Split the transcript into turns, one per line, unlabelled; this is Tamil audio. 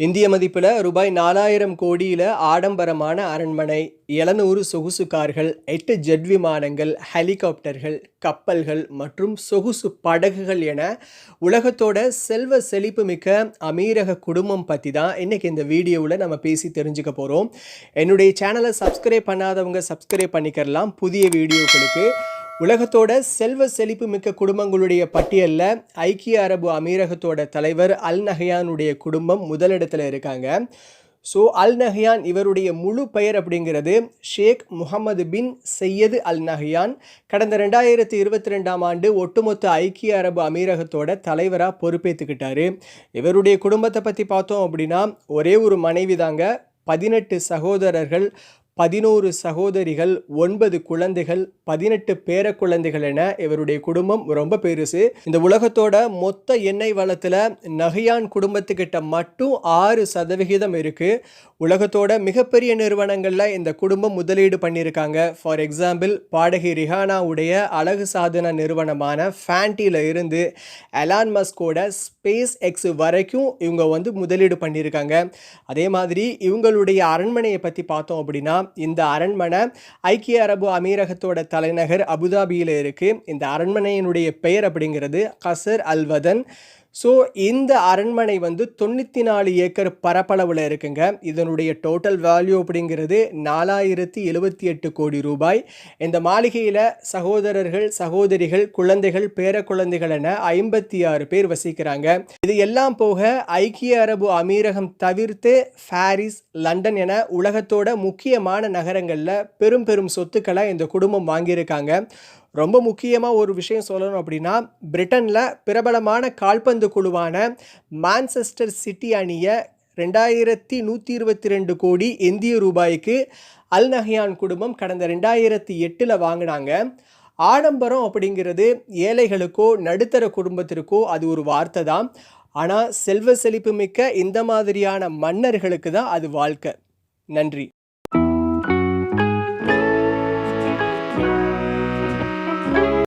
இந்திய மதிப்பில் ரூபாய் நாலாயிரம் கோடியில் ஆடம்பரமான அரண்மனை எழுநூறு சொகுசு கார்கள் எட்டு ஜெட் விமானங்கள் ஹெலிகாப்டர்கள் கப்பல்கள் மற்றும் சொகுசு படகுகள் என உலகத்தோட செல்வ செழிப்பு மிக்க அமீரக குடும்பம் பற்றி தான் இன்றைக்கி இந்த வீடியோவில் நம்ம பேசி தெரிஞ்சுக்க போகிறோம் என்னுடைய சேனலை சப்ஸ்கிரைப் பண்ணாதவங்க சப்ஸ்கிரைப் பண்ணிக்கிறலாம். புதிய வீடியோக்களுக்கு உலகத்தோட செல்வ செழிப்பு மிக்க குடும்பங்களுடைய பட்டியலில் ஐக்கிய அரபு அமீரகத்தோட தலைவர் அல் நஹயானுடைய குடும்பம் முதலிடத்தில் இருக்காங்க. ஸோ அல் நஹயான் இவருடைய முழு பெயர் அப்படிங்கிறது ஷேக் முகமது பின் சையது அல் நஹயான். கடந்த ரெண்டாயிரத்தி இருபத்தி ரெண்டாம் ஆண்டு ஒட்டுமொத்த ஐக்கிய அரபு அமீரகத்தோட தலைவராக பொறுப்பேற்றுக்கிட்டாரு இவருடைய குடும்பத்தை பற்றி பார்த்தோம் அப்படின்னா ஒரே ஒரு மனைவி தாங்க பதினெட்டு சகோதரர்கள் பதினோரு சகோதரிகள் ஒன்பது குழந்தைகள் பதினெட்டு பேர குழந்தைகள் என இவருடைய குடும்பம் ரொம்ப பெருசு. இந்த உலகத்தோட மொத்த எண்ணெய் வளத்தில் நகையான் குடும்பத்துக்கிட்ட மட்டும் ஆறு சதவிகிதம் இருக்குது உலகத்தோட மிகப்பெரிய நிறுவனங்களில் இந்த குடும்பம் முதலீடு பண்ணியிருக்காங்க. ஃபார் எக்ஸாம்பிள் பாடகி ரிஹானாவுடைய அழகு சாதன நிறுவனமான ஃபேண்டியில் இருந்து எலான் மஸ்கோட ஸ்பேஸ் எக்ஸ் வரைக்கும் இவங்க வந்து முதலீடு பண்ணியிருக்காங்க. அதே மாதிரி இவங்களுடைய அரண்மனையை பற்றி பார்த்தோம் அப்படின்னா இந்த அரண்மனை ஐக்கிய அரபு அமீரகத்தோட தலைநகர் அபுதாபியில் இருக்குது இந்த அரண்மனையினுடைய பெயர் அப்படிங்கிறது கசர் அல்வதன் ஸோ இந்த அரண்மனை வந்து தொண்ணூற்றி நாலு ஏக்கர் பரப்பளவில் இருக்குங்க. இதனுடைய டோட்டல் வேல்யூ அப்படிங்கிறது நாலாயிரத்தி எழுபத்தி எட்டு கோடி ரூபாய். இந்த மாளிகையில் சகோதரர்கள் சகோதரிகள் குழந்தைகள் பேர குழந்தைகள் என ஐம்பத்தி ஆறு பேர் வசிக்கிறாங்க. இது எல்லாம் போக ஐக்கிய அரபு அமீரகம் தவிர்த்து பாரிஸ் லண்டன் என உலகத்தோட முக்கியமான நகரங்களில் பெரும் பெரும் சொத்துக்களை இந்த குடும்பம் வாங்கியிருக்காங்க. ரொம்ப முக்கியமாக ஒரு விஷயம் சொல்லணும் அப்படின்னா பிரிட்டனில் பிரபலமான கால்பந்து குழுவான மான்செஸ்டர் சிட்டி அணியை ரெண்டாயிரத்தி நூற்றி இருபத்தி ரெண்டு கோடி இந்திய ரூபாய்க்கு அல் நஹியான் குடும்பம் கடந்த ரெண்டாயிரத்தி எட்டில் வாங்கினாங்க. ஆடம்பரம் அப்படிங்கிறது ஏழைகளுக்கோ நடுத்தர குடும்பத்திற்கோ அது ஒரு வார்த்தை தான். ஆனால் செல்வ செழிப்பு மிக்க இந்த மாதிரியான மன்னர்களுக்கு தான் அது வாழ்க்கை. நன்றி.